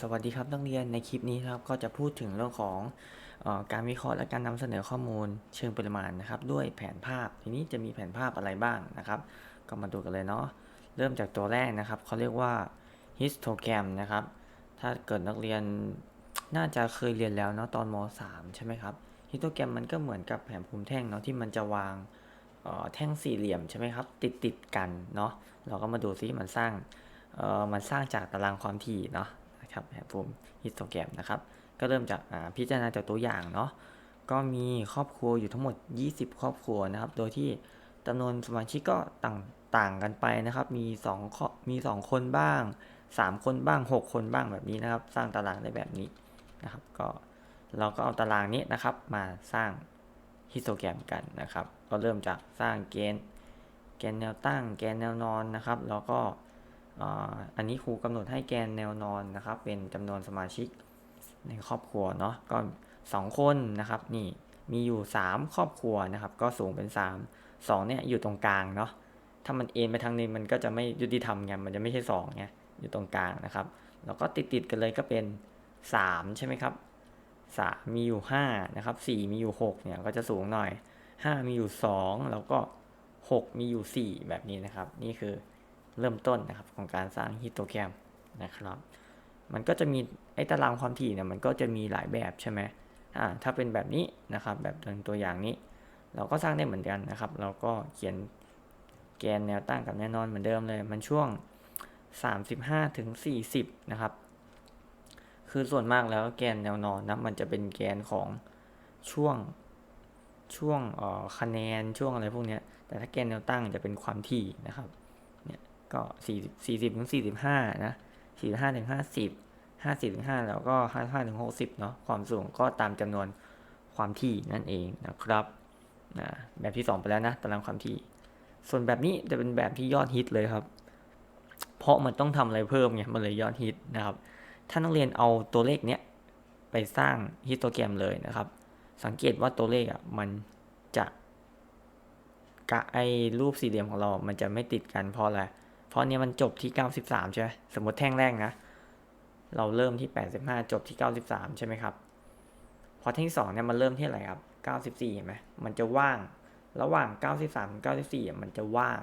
สวัสดีครับนักเรียนในคลิปนี้ครับก็จะพูดถึงเรื่องของออการวิเคราะห์และการนำเสนอข้อมูลเชิงปริมาณนะครับ ด้วยแผนภาพทีนี้จะมีแผนภาพอะไรบ้างนะครับ ก็มาดูกันเลยเนาะเริ่มจากตัวแรกนะครับเขาเรียกว่า histogram นะครับ ถ้าเกิดนักเรียนน่าจะเคยเรียนแล้วเนาะตอนม .3 ใช่ไหมครับ histogram มันก็เหมือนกับแผนภูมิแท่งเนาะที่มันจะวางแท่งสี่เหลี่ยมใช่ไหมครับ ติดติดกันเนาะเราก็มาดูซิมันสร้างมันสร้างจากตารางความถี่เนาะ นะครับแผนภูมิฮิสโตแกรมนะครับ ก็เริ่มจากพิจารณาจากตัวอย่างเนาะก็มีครอบครัวอยู่ทั้งหมด 20 ครอบครัวนะครับ โดยที่จำนวนสมาชิกก็ต่างต่างกันไปนะครับ มี2มี 2 คนบ้าง 3 คนบ้าง 6 คนบ้างแบบนี้นะครับ สร้างตารางได้แบบนี้นะครับ ก็เราก็เอาตารางนี้นะครับมาสร้างฮิสโตแกรมกันนะครับ ก็เริ่มจากสร้างเกณฑ์แกนแนวตั้ง แกนแนวนอนนะครับ แล้วก็ อันนี้ครูกำหนดให้แกนแนวนอนนะครับ เป็นจำนวนสมาชิกในครอบครัวเนาะก็ 2 คนนะครับนี่มีอยู่ 3 ครอบครัวนะครับ ก็สูงเป็น 3 2เนี่ยอยู่ตรงกลางเนาะถ้ามันเอ็นไปทางนี้มันก็จะไม่ยุติธรรมไงมันจะไม่ใช่2ไงอยู่ตรงกลางนะครับแล้วก็ติดติดกันเลยก็เป็น 3 ใช่ไหมครับ3มีอยู่5นะครับ4มีอยู่6เนี่ยก็จะสูงหน่อย 5 มีอยู่ 2 แล้วก็ 6 มีอยู่ 4 แบบนี้นะครับ นี่คือ เริ่มต้นนะครับของการสร้างฮิสโตแกรมนะครับ มันก็จะมีไอ้ตารางความถี่เนี่ยมันก็จะมีหลายแบบใช่ไหมอ่าถ้าเป็นแบบนี้นะครับ แบบตัวอย่างนี้ เราก็สร้างได้เหมือนกันนะครับ เราก็เขียนแกนแนวตั้งกับแนวนอนเหมือนเดิมเลย มันช่วง 35ถึง40 นะครับ คือส่วนมากแล้วแกนแนวนอนนะมันจะเป็นแกนของช่วงช่วงอ่อคะแนนช่วงอะไรพวกนี้แต่ถ้าแกนแนวตั้งจะเป็นความถี่นะครับ ก็สี่สี่สิบถึงสี่สิบห้านะสี่ห้าถึงห้าสิบห้าสิบถึงห้าแล้วก็ห้าห้าถึงหกสิบเนาะความสูงก็ตามจำนวนความถี่นั่นเองนะครับนะแบบที่สองไปแล้วนะตารางความถี่ ส่วนแบบนี้จะเป็นแบบที่ยอดฮิตเลยครับ เพราะมันต้องทำอะไรเพิ่มไงมันเลยยอดฮิตนะครับ ถ้านักเรียนเอาตัวเลขเนี้ยไปสร้างฮิสโตแกรมเลยนะครับ สังเกตว่าตัวเลขอะมันจะกะไอรูปสี่เหลี่ยมของเรา มันจะไม่ติดกันเพราะอะไร ราะเนี้ยมันจบที่ 93 ใช่ไหมสมมติแท่งแรกนะ เราเริ่มที่ 85 จบที่ 93 ใช่ไหมครับ พอแท่งที่2เนี่ยมันเริ่มที่อะไรครับ 94 เห็นไหมมันจะว่าง ระหว่าง 93ถึง94อะมันจะว่าง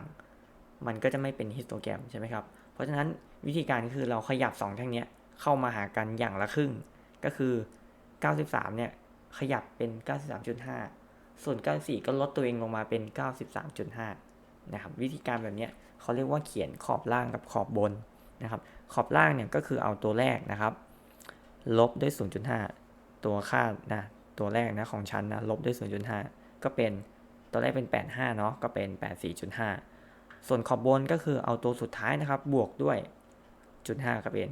มันก็จะไม่เป็นฮิสโตแกรมใช่ไหมครับ เพราะฉะนั้นวิธีการก็คือเราขยับ 2 แท่งเนี้ยเข้ามาหากันอย่างละครึ่ง ก็คือ 93 เนี่ยขยับเป็น 93.5 ส่วน 94 ก็ลดตัวเองลงมาเป็น 93.5 นะครับ วิธีการแบบเนี้ย เขาเรียกว่าเขียนขอบล่างกับขอบบนนะครับ ขอบล่างเนี่ยก็คือเอาตัวแรกนะครับ ลบด้วย 0.5 ตัวค่านะตัวแรกนะของชั้นนะลบด้วย 0.5 ก็เป็นตัวแรกเป็น 85 เนาะก็เป็น 84.5 ส่วนขอบบนก็คือเอาตัวสุดท้ายนะครับ บวกด้วย0.5ก็เป็น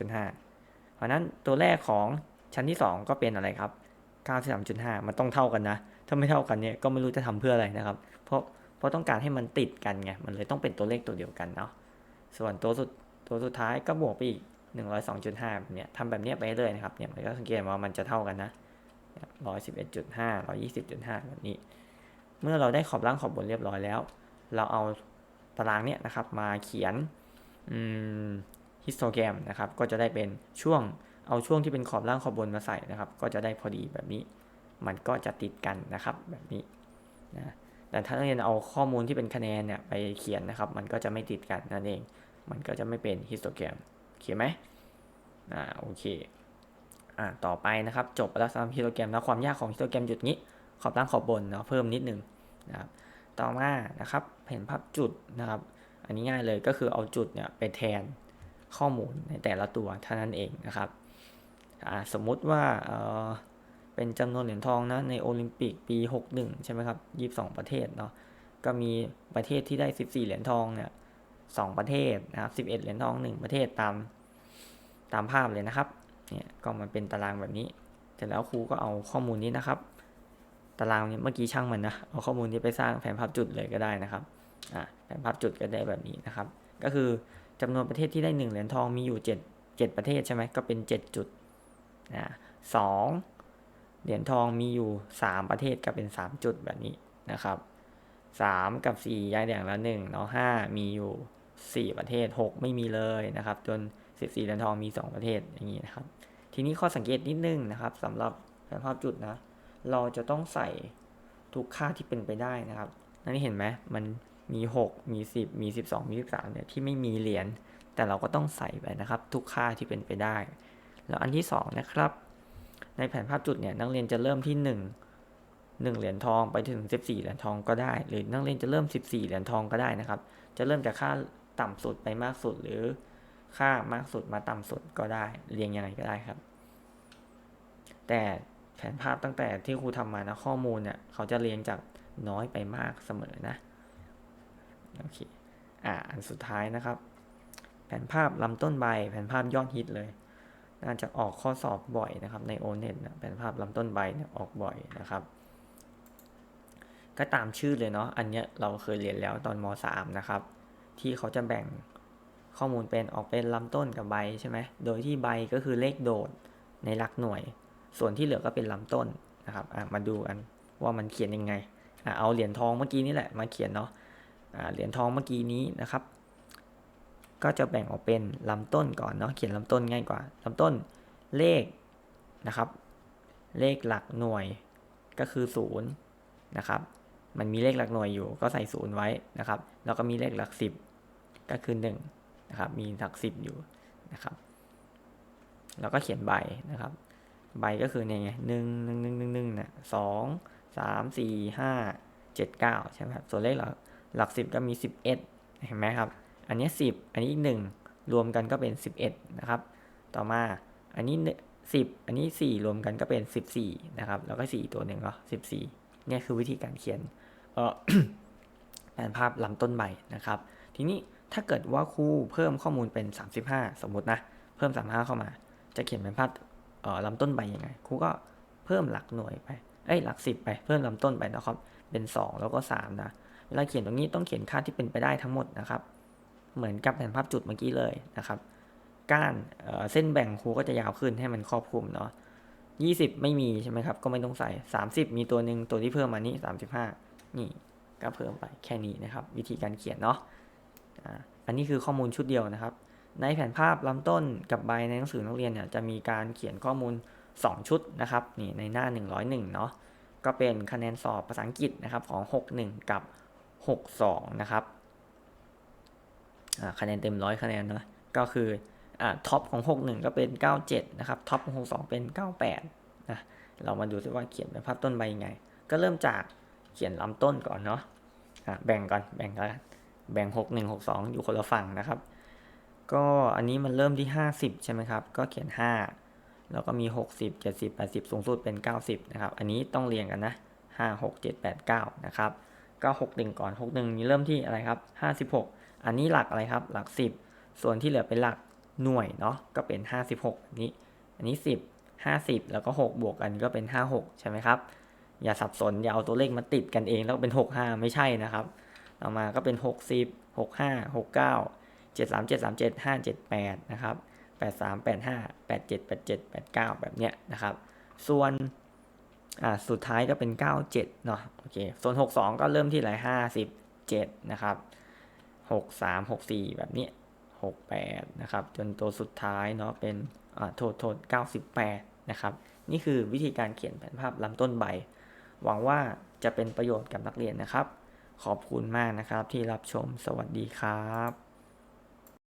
93.5 เพราะนั้นตัวแรกของชั้นที่ 2 ก็เป็นอะไรครับ 93.5 มันต้องเท่ากันนะ ถ้าไม่เท่ากันเนี่ยก็ไม่รู้จะทำเพื่ออะไรนะครับ เพราะ เพราะต้องการให้มันติดกันไง มันเลยต้องเป็นตัวเลขตัวเดียวกันเนาะ ส่วนตัวสุดตัวสุดท้ายก็บวกไปอีก 102.5เนี่ยทำแบบนี้ไปเรื่อยนะครับ เนี่ยมันก็สังเกตว่ามันจะเท่ากันนะ 111.5 120.5 แบบนี้ เมื่อเราได้ขอบล่างขอบบนเรียบร้อยแล้ว เราเอาตารางเนี่ยนะครับมาเขียนฮิสโตแกรมนะครับ ก็จะได้เป็นช่วง เอาช่วงที่เป็นขอบล่างขอบบนมาใส่นะครับ ก็จะได้พอดีแบบนี้ มันก็จะติดกันนะครับแบบนี้นะ แต่ถ้านักเรียนเอาข้อมูลที่เป็นคะแนนเนี่ยไปเขียนนะครับ มันก็จะไม่ติดกันนั่นเอง มันก็จะไม่เป็นฮิสโตแกรมโอเคไหมอ่าโอเคอ่าต่อไปนะครับ จบแล้วสำหรับฮิสโตแกรมแล้วความยากของฮิสโตแกรมจุดนี้ ขอบล่างขอบบนเนาะเพิ่มนิดนึงนะครับต่อมานะครับเห็นภาพจุดนะครับ อันนี้ง่ายเลยก็คือเอาจุดเนี่ยไปแทนข้อมูลในแต่ละตัวเท่านั้นเองนะครับอ่าสมมุติว่า เป็นจำนวนเหรียญทองนะในโอลิมปิกปี 61 ใช่ไหมครับ 22 ประเทศเนาะก็มีประเทศที่ได้ 14 เหรียญทองเนี่ย2ประเทศนะครับ 11 เหรียญทอง 1 ประเทศตามตามภาพเลยนะครับเนี่ยก็มันเป็นตารางแบบนี้เสร็จแล้วครูก็เอาข้อมูลนี้นะครับ ตารางนี้เมื่อกี้ช่างมันนะเอาข้อมูลนี้ไปสร้างแผนภาพจุดเลยก็ได้นะครับอ่าแผนภาพจุดก็ได้แบบนี้นะครับ ก็คือจำนวนประเทศที่ได้ 1 เหรียญทองมีอยู่ 7 7 ประเทศใช่ไหมก็เป็น 7 จุดนะสอง เหรียญทองมีอยู่ 3 ประเทศก็เป็น 3 จุดแบบนี้นะครับ 3 กับ 4ย้ายอย่างละ1เนาะ5มีอยู่ 4 ประเทศ 6 ไม่มีเลยนะครับ จน 14เหรียญทองมี 2 ประเทศอย่างนี้นะครับ ทีนี้ข้อสังเกตนิดนึงนะครับสำหรับแผนภาพจุดนะ เราจะต้องใส่ทุกค่าที่เป็นไปได้นะครับนั่นเห็นไหมมันมี 6 มี 10 มี 12 มี 13เนี่ยที่ไม่มีเหรียญแต่เราก็ต้องใส่ไปนะครับ ทุกค่าที่เป็นไปได้ แล้วอันที่ 2 นะครับ ในแผนภาพจุดเนี่ยนักเรียนจะเริ่มที่ 1 1 เหรียญทองไปถึง 14 เหรียญทองก็ได้ หรือนักเรียนจะเริ่ม 14 เหรียญทองก็ได้นะครับ จะเริ่มจากค่าต่ำสุดไปมากสุดหรือค่ามากสุดมาต่ำสุดก็ได้เรียงยังไงก็ได้ครับ แต่แผนภาพตั้งแต่ที่ครูทำมานะข้อมูลเนี่ยเขาจะเรียงจากน้อยไปมากเสมอนะโอเคอ่าอันสุดท้ายนะครับ แผนภาพลำต้นใบแผนภาพยอดฮิตเลย น่าจะออกข้อสอบบ่อยนะครับ ในโอเน็ตนะแผนภาพลำต้นใบเนี่ยออกบ่อยนะครับ ก็ตามชื่อเลยเนาะอันเนี้ยเราเคยเรียนแล้วตอนม .3 นะครับ ที่เขาจะแบ่งข้อมูลเป็นออกเป็นลำต้นกับใบใช่ไหมโดยที่ใบก็คือเลขโดดในหลักหน่วย ส่วนที่เหลือก็เป็นลำต้นนะครับมาดูกันว่ามันเขียนยังไงอเอาเหรียญทองเมื่อกี้นี่แหละมาเขียนเนาะะเหรียญทองเมื่อกี้นี้นะครับ ก็จะแบ่งออกเป็นลำต้นก่อนเนาะเขียนลำต้นง่ายกว่าลำต้นเลขนะครับ เลขหลักหน่วยก็คือ0นะครับมันมีเลขหลักหน่วยอยู่ก็ใส่ศูนย์ไว้นะครับ แล้วก็มีเลขหลักสิบก็คือ1นะครับมีหลักสิบอยู่นะครับ แล้วก็เขียนใบนะครับ ใบก็คือเนี่ยไงหนึ่งหนึ่งหนึ่งหนึ่งหนึ่งนะสองสามสี่ห้าเจ็ดเก้าใช่ไหมครับส่วนเลขหลักหลักสิบก็มีสิบเอ็ดเห็นไหมครับ อันนี้สิบอันนี้อีกหนึ่งรวมกันก็เป็นสิบเอ็ดนะครับ ต่อมาอันนี้สิบอันนี้สี่รวมกันก็เป็นสิบสี่นะครับ แล้วก็สี่ตัวหนึ่งเนาะสิบสี่เนี่ยคือวิธีการเขียนเอ่อแผนภาพลำต้นใบนะครับ ทีนี้ถ้าเกิดว่าครูเพิ่มข้อมูลเป็น 35 สมมุตินะ เพิ่ม 35 เข้ามา จะเขียนเป็นภาพเอ่อลำต้นใบยังไงครูก็เพิ่มหลักหน่วยไปเอ้ยหลัก 10 ไปเพิ่มลำต้นไปนะครับ เป็น 2 แล้วก็ 3 นะ เวลาเขียนตรงนี้ต้องเขียนค่าที่เป็นไปได้ทั้งหมดนะครับ เหมือนกับแผนภาพจุดเมื่อกี้เลยนะครับ ก้านเเส้นแบ่งครูก็จะยาวขึ้นให้มันครอบคลุมเนาะ20 ไม่มีใช่ไหมครับ ก็ไม่ต้องใส่ 30 มีตัวหนึ่งตัวที่เพิ่มมานี่35 นี่ก็เพิ่มไปแค่นี้นะครับ วิธีการเขียนเนาะอันนี้คือข้อมูลชุดเดียวนะครับ ในแผนภาพลำต้นกับใบในหนังสือนักเรียนเนี่ยจะมีการเขียนข้อมูล 2 ชุดนะครับนี่ในหน้า 101 เนาะก็เป็นคะแนนสอบภาษาอังกฤษนะครับของ 61 กับ 62 นะครับ คะแนนเต็มร้อยคะแนนเนาะก็คืออ่าท็อปของ 61 ก็เป็น 97 นะครับท็อปของ 62 เป็น 98 นะเรามาดูซิว่าเขียนเป็นภาพต้นใบยังไง ก็เริ่มจากเขียนลำต้นก่อนเนาะอะแบ่งก่อนแบ่งกันแบ่ง 6 1 6 2 อยู่คนละฝั่งนะครับ ก็อันนี้มันเริ่มที่ 50 ใช่ไหมครับ ก็เขียน 5 แล้วก็มี 60 70 80 สูงสุดเป็น 90 นะครับ อันนี้ต้องเรียงกันนะ 5 6 7 8 9 นะครับ ก็ 61 ก่อน 61 นี้เริ่มที่อะไรครับ 56 อันนี้หลักอะไรครับ หลัก 10 ส่วนที่เหลือเป็นหลักหน่วยเนาะ ก็เป็น 56นนี้ อันนี้ 10 50 แล้วก็ 6 บวกกันก็เป็น 56 ใช่ไหมครับ อย่าสับสน อย่าเอาตัวเลขมาติดกันเองแล้วเป็น 65 ไม่ใช่นะครับต่อมาก็เป็น 60 65 69 73 73 75 78 นะครับ 83 85 87 87 89 แบบเนี้ยนะครับ ส่วนอ่าสุดท้ายก็เป็น 97 เนาะ โอเค ส่วน 62 ก็เริ่มที่อะไร57 นะครับ 63 64 แบบนี้ 68 นะครับ จนตัวสุดท้ายเนาะเป็นโทษโทษ98 นะครับ นี่คือวิธีการเขียนแผนภาพลำต้นใบ หวังว่าจะเป็นประโยชน์กับนักเรียนนะครับ ขอบคุณมากนะครับที่รับชมสวัสดีครับ